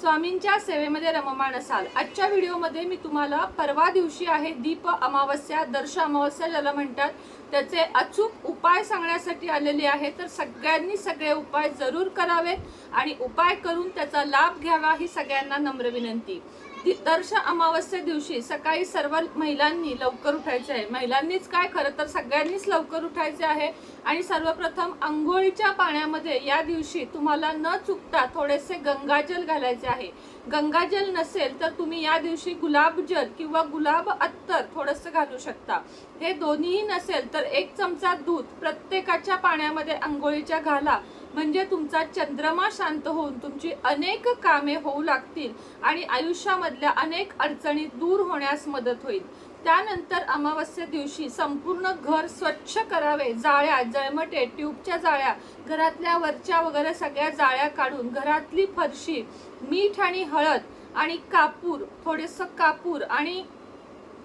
स्वामींच्या सेवेमध्ये रममाण असाल. आजच्या व्हिडिओमध्ये मी तुम्हाला परवा दिवशी आहे दीप अमावस्या दर्श अमावस्या ज्याला म्हणतात त्याचे अचूक उपाय सांगण्यासाठी आलेले आहे. तर सगळ्यांनी सगळे उपाय जरूर करावेत आणि उपाय करून त्याचा लाभ घ्यावा ही सगळ्यांना नम्र विनंती. दर्श अमावस्या दिवशी सकाळी सर्व महिलांनी लवकर उठायचे आहे. महिलांनीच काय खरं तर सगळ्यांनीच लवकर उठायचे आहे. आणि सर्वप्रथम आंघोळीच्या पाण्यामध्ये या दिवशी तुम्हाला न चुकता थोडेसे गंगाजल घालायचे आहे. गंगाजल नसेल तर तुम्ही या दिवशी गुलाबजल किंवा गुलाब अत्तर थोडंसं घालू शकता. हे दोन्हीही नसेल तर एक चमचा दूध प्रत्येकाच्या पाण्यामध्ये आंघोळीच्या घाला. म्हणजे तुमचा चंद्रमा शांत होऊन तुमची अनेक कामे होऊ लागतील आणि आयुष्यामधल्या अनेक अडचणी दूर होण्यास मदत होईल. त्यानंतर अमावस्या दिवशी संपूर्ण घर स्वच्छ करावे. जाळ्या जळमटे ट्यूबच्या जाळ्या घरातल्या वरच्या वगैरे सगळ्या जाळ्या काढून घरातली फरशी मीठ आणि हळद आणि कापूर थोडंसं कापूर आणि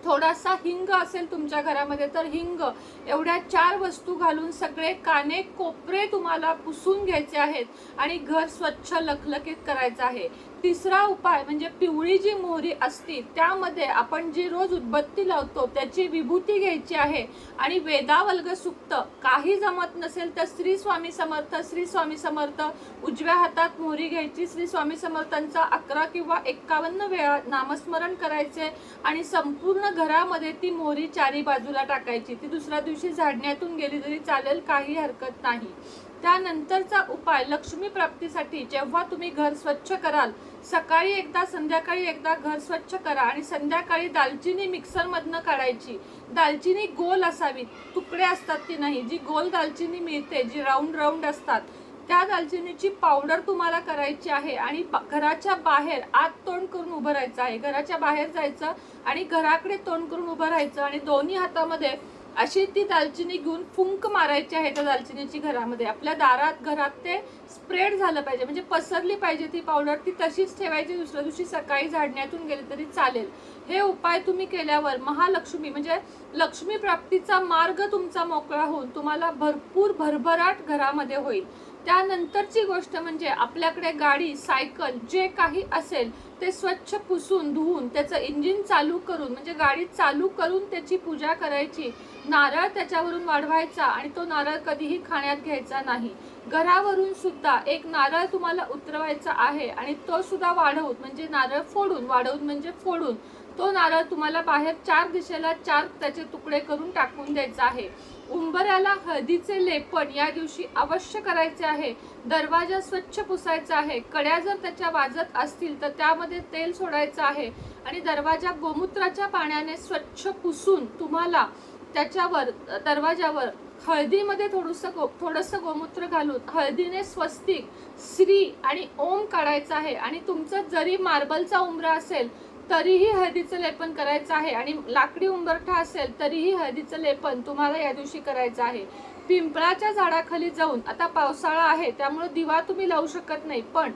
थोडासा हिंग असेल तुमच्या घरामध्ये तर हिंग एवढ्या चार वस्तू घालून सगळे काने कोपरे तुम्हाला पुसून घ्यायचे आहेत आणि घर स्वच्छ लखलखीत करायचं आहे. तिसरा उपाय म्हणजे पिवळी जी मोहरी असती त्यामध्ये आपण जी रोज उदबत्ती लावतो त्याची विभूती घ्यायची आहे. आणि वेदावल्ग सुक्त काही जमत नसेल तर श्री स्वामी समर्थ श्री स्वामी समर्थ उजव्या हातात मोहरी घ्यायची श्री स्वामी समर्थांचा अकरा किंवा एक्कावन्न वेळा नामस्मरण करायचे आणि संपूर्ण घरामध्ये ती मोहरी चारी बाजूला टाकायची. ती दुसऱ्या दिवशी झाडण्यातून गेली तरी चालेल काही हरकत नाही. त्यानंतरचा उपाय लक्ष्मी प्राप्तीसाठी जेव्हा तुम्ही घर स्वच्छ कराल सकाळी एकदा संध्याकाळी एकदा घर स्वच्छ करा आणि संध्याकाळी दालचिनी मिक्सरमधनं काढायची. दालचिनी गोल असावी. तुकडे असतात ती नाही? जी गोल दालचिनी मिळते जी राऊंड राऊंड असतात त्या दालचिनीची पावडर तुम्हाला करायची आहे आणि घराच्या बाहेर आत तोंड करून उभं राहायचं आहे. घराच्या बाहेर जायचं आणि घराकडे तोंड करून उभं राहायचं आणि दोन्ही हातामध्ये अशी ती दालचिनी घेऊन फुंक मारायची आहे त्या दालचिनीची घरामध्ये. आपल्या दारात घरात ते स्प्रेड झालं पाहिजे. म्हणजे पसरली पाहिजे ती पावडर ती तशीच ठेवायची. दुसऱ्या दिवशी सकाळी झाडण्यातून गेली तरी चालेल. हे उपाय तुम्ही केल्यावर महालक्ष्मी म्हणजे लक्ष्मी प्राप्तीचा मार्ग तुमचा मोकळा होऊन तुम्हाला भरपूर भरभराट घरामध्ये होईल. त्यानंतरची गोष्ट म्हणजे आपल्याकडे गाडी सायकल जे काही असेल ते स्वच्छ पुसून धुवून त्याचं इंजिन चालू करून म्हणजे गाडी चालू करून त्याची पूजा करायची. नारळ त्याच्यावरून वाढवायचा आणि तो नारळ कधीही खाण्यात घ्यायचा नाही. घरावरून सुद्धा एक नारळ तुम्हाला उतरवायचा आहे आणि तो सुद्धा वाढवून म्हणजे नारळ फोडून वाढवून म्हणजे फोडून तो नारळ तुम्हाला बाहेर चार दिशेला चार त्याचे तुकडे करून टाकून द्यायचा आहे. उंबऱ्याला हळदीचे लेपन या दिवशी अवश्य करायचे आहे. दरवाजा स्वच्छ पुसायचा आहे. कड्या जर त्याच्या वाजत असतील तर त्यामध्ये तेल सोडायचं आहे. आणि दरवाजा गोमूत्राच्या पाण्याने स्वच्छ पुसून तुम्हाला त्याच्यावर दरवाजावर हळदीमध्ये थोडंसं गो थोडंसं गोमूत्र घालून हळदीने स्वस्तिक श्री आणि ओम काढायचं आहे. आणि तुमचं जरी मार्बलचा उंबरा असेल तरीही हळदीचं लेपन करायचं आहे आणि लाकडी उंबरठा असेल तरीही हळदीचं लेपन तुम्हाला या दिवशी करायचं आहे. पिंपळाच्या झाडाखाली जाऊन आता पावसाळा आहे त्यामुळे दिवा तुम्ही लावू शकत नाही पण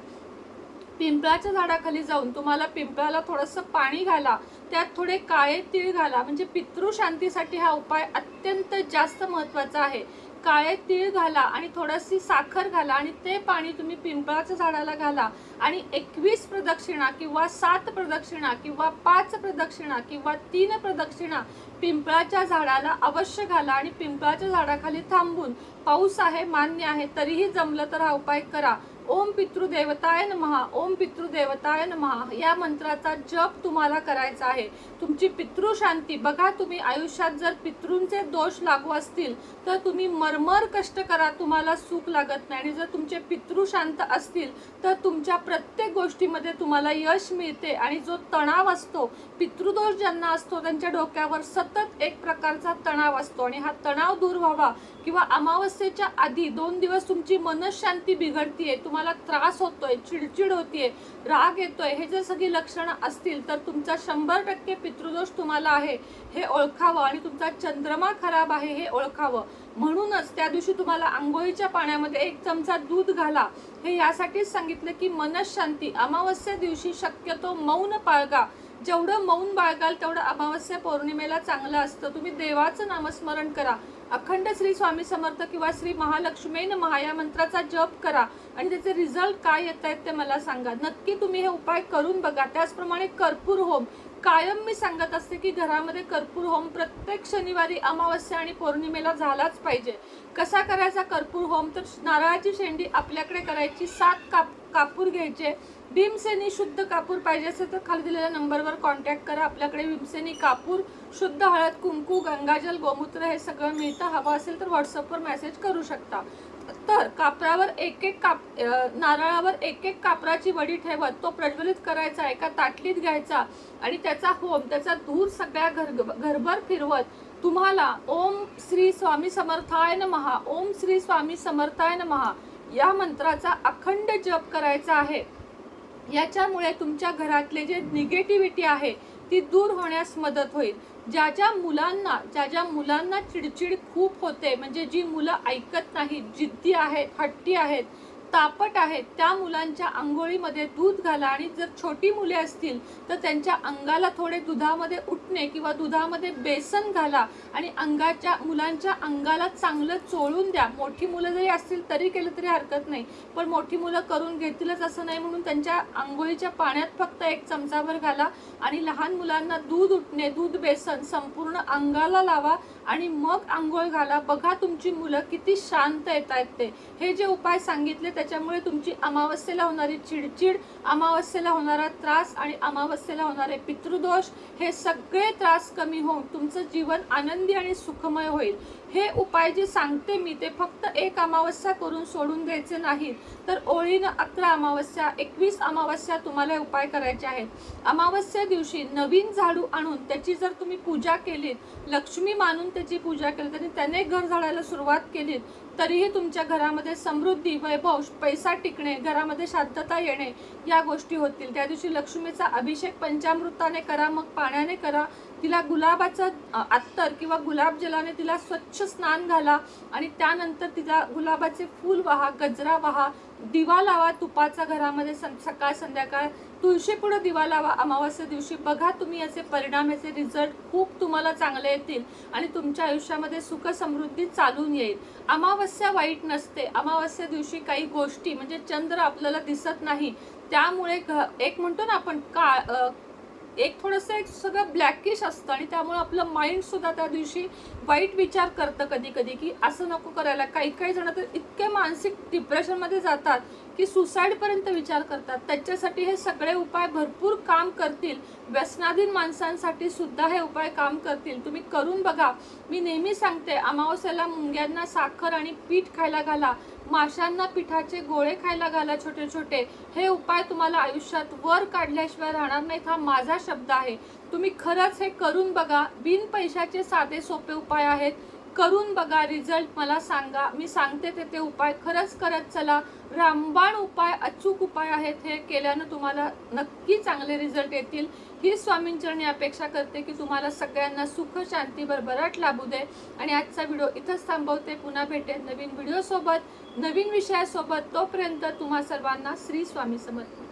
पिंपळाच्या झाडाखाली जाऊन तुम्हाला पिंपळाला थोडंसं पाणी घाला त्यात थोडे काळे तीळ घाला म्हणजे पितृशांतीसाठी हा उपाय अत्यंत जास्त महत्त्वाचा आहे. काळे तीळ घाला आणि थोडीशी साखर घाला आणि ते पाणी तुम्ही पिंपळाच्या झाडाला घाला. आणि एकवीस प्रदक्षिणा किंवा सात प्रदक्षिणा किंवा पाच प्रदक्षिणा किंवा तीन प्रदक्षिणा पिंपळाच्या झाडाला अवश्य घाला आणि पिंपळाच्या झाडाखाली थांबून. पाऊस आहे मान्य आहे तरीही जमलं तर हा उपाय करा. ओम पितृदेवताय नमहा ओम पितृदेवताय नमहा या मंत्राचा जप तुम्हाला करायचा आहे. तुमची पितृशांती बघा तुम्ही आयुष्यात जर पितृंचे दोष लागू असतील तर तुम्ही मरमर कष्ट करा तुम्हाला सुख लागत नाही. आणि जर तुमचे पितृ शांत असतील तर तुमच्या प्रत्येक गोष्टीमध्ये तुम्हाला यश मिळते. आणि जो तणाव असतो पितृदोष ज्यांना असतो त्यांच्या डोक्यावर सतत एक प्रकारचा तणाव असतो. आणि हा तणाव दूर व्हावा किंवा अमावस्येच्या आधी दोन दिवस तुमची मनशांती बिघडतीये तुम्हाला त्रास होतोय चिडचिड होतीये राग येतोय हे जर सगळी लक्षणं असतील तर तुमचा शंभर टक्के पितृदोष तुम्हाला आहे. हे ओळखावं आणि तुमचा चंद्रमा खराब आहे हे ओळखावं. म्हणूनच त्या दिवशी तुम्हाला आंघोळीच्या पाण्यामध्ये एक चमचा दूध घाला. हे यासाठीच सांगितलं की मनशांती अमावस्या दिवशी शक्यतो मौन पाळगा जेवढं मौन बाळगाल तेवढं अमावस्या पौर्णिमेला चांगलं असतं. तुम्ही देवाचं नामस्मरण करा. अखंड श्री स्वामी समर्थ किंवा श्री महालक्ष्मीन महाया मंत्राचा जप करा. आणि त्याचे रिझल्ट काय येत आहेत ते मला सांगा. नक्की तुम्ही हे उपाय करून बघा. त्याचप्रमाणे कर्पूर होम. कायम मी सांगत असते की घरामध्ये कर्पूर होम प्रत्येक शनिवारी अमावस्या आणि पौर्णिमेला झालाच पाहिजे. कसा करायचा कर्पूर होम? तर नारळाची शेंडी आपल्याकडे करायची. सात काप कापूर घ्यायचे. भीमसेनी शुद्ध कापूर पाहिजे असेल तर खाली दिलेल्या नंबरवर कॉन्टॅक्ट करा. आपल्याकडे भीमसेनी कापूर शुद्ध हळद कुंकू गंगाजल गोमूत्र हे सगळं मिळतं. हवं असेल तर व्हॉट्सअपवर मेसेज करू शकता. तर कापरावर एक एक काप नारळावर एक एक कापराची वडी ठेवत तो प्रज्वलित करायचा एका ताटलीत घ्यायचा आणि त्याचा होम त्याचा धूर सगळ्या घर घरभर फिरवत तुम्हाला ओम श्री स्वामी समर्थाय नमहा ओम श्री स्वामी समर्थाय नमहा या मंत्राचा अखंड जप करायचा आहे. याच्यामुळे तुमच्या घरातले जे निगेटिव्हिटी आहे ती दूर होण्यास मदत होईल. ज्या ज्या मुलांना ज्या ज्या मुलांना चिडचिड खूप होते म्हणजे जी मुलं ऐकत नाहीत जिद्दी आहेत हट्टी आहेत तापट आहेत त्या मुलांच्या आंघोळीमध्ये दूध घाला आणि जर छोटी मुले असतील तर त्यांच्या अंगाला थोडे दुधामध्ये उठणे किंवा दुधामध्ये बेसन घाला आणि अंगाच्या मुलांच्या अंगाला चांगलं चोळून द्या. मोठी मुलं जरी असतील तरी केलं तरी हरकत नाही. पण मोठी मुलं करून घेतीलच असं नाही म्हणून त्यांच्या आंघोळीच्या पाण्यात फक्त एक चमचाभर घाला आणि लहान मुलांना दूध उठणे दूध बेसन संपूर्ण अंगाला लावा आणि मग आंघोळ घाला. बघा तुमची मुलं किती शांत येत आहेत ते. हे जे उपाय सांगितले त्याच्यामुळे तुमची अमावस्येला होणारी चिडचिड अमावस्येला होणारा त्रास आणि अमावस्येला होणारे पितृदोष हे सगळे त्रास कमी होऊन तुमचं जीवन आनंदी आणि सुखमय होईल. हे उपाय जे सांगते मी ते फक्त एक अमावस्या करून सोडून द्यायचे नाहीत. तर ओळीनं अकरा अमावस्या एकवीस अमावस्या तुम्हाला उपाय करायचे आहेत. अमावस्या दिवशी नवीन झाडू आणून त्याची जर तुम्ही पूजा केलीत लक्ष्मी मानून त्याची पूजा केली तरी त्याने घर झाडायला सुरुवात केली. तरीही तुमच्या घरामध्ये समृद्धी वैभव पैसा टिकणे घरामध्ये शांतता येणे या गोष्टी होतील. त्या दिवशी लक्ष्मीचा अभिषेक पंचामृताने करा मग पाण्याने करा तिला गुलाबाचं अत्तर किंवा गुलाब जलाने तिला स्वच्छ स्नान घाला आणि त्यानंतर तिला गुलाबाचे फूल वाहा गजरा वाहा दिवा लावा तुपाचा घरामध्ये सं- सकाळ संध्याकाळ. तुळशीपुढं दिवा लावा अमावस्या दिवशी. बघा तुम्ही याचे परिणाम याचे रिझल्ट खूप तुम्हाला चांगले येतील आणि तुमच्या आयुष्यामध्ये सुख समृद्धी चालून येईल. अमावस्या वाईट नसते. अमावस्या दिवशी काही गोष्टी म्हणजे चंद्र आपल्याला दिसत नाही. त्यामुळे घ- एक म्हणतो ना आपण का एक थोडंसं एक सगळं ब्लॅकिश असतं आणि त्यामुळे आपलं माइंड सुद्धा त्या दिवशी वाईट विचार करतं कधी कधी की असं नको करायला. काही काही जण तर इतके मानसिक डिप्रेशनमध्ये जातात की सुसाईडपर्यंत विचार करतात. त्याच्यासाठी हे सगळे उपाय भरपूर काम करतील. व्यसनाधीन माणसांसाठी सुद्धा हे उपाय काम करतील. तुम्ही करून बघा. मी नेहमी सांगते अमावस्याला मुंग्यांना साखर आणि पीठ खायला घाला. माशांना पिठाचे गोळे खायला घाला छोटे छोटे. हे उपाय तुम्हाला आयुष्यात वर काढल्याशिवाय राहणार नाहीत हा माझा शब्द आहे. तुम्ही खरंच हे करून बघा. बिन पैशाचे साधे सोपे उपाय आहेत. करून बघा रिझल्ट मला सांगा. मी सांगते ते ते उपाय. खरंच करत चला. रामबाण उपाय अचूक उपाय आहेत हे केल्यानं तुम्हाला नक्की चांगले रिझल्ट येतील. ही स्वामींचरणी अपेक्षा करते की तुम्हाला सगळ्यांना सुख शांती भरभराट लाभू दे. आणि आजचा व्हिडिओ इथंच थांबवते. पुन्हा भेटेल नवीन व्हिडिओसोबत नवीन विषयासोबत. तोपर्यंत तुम्हा सर्वांना श्री स्वामी समर्थ.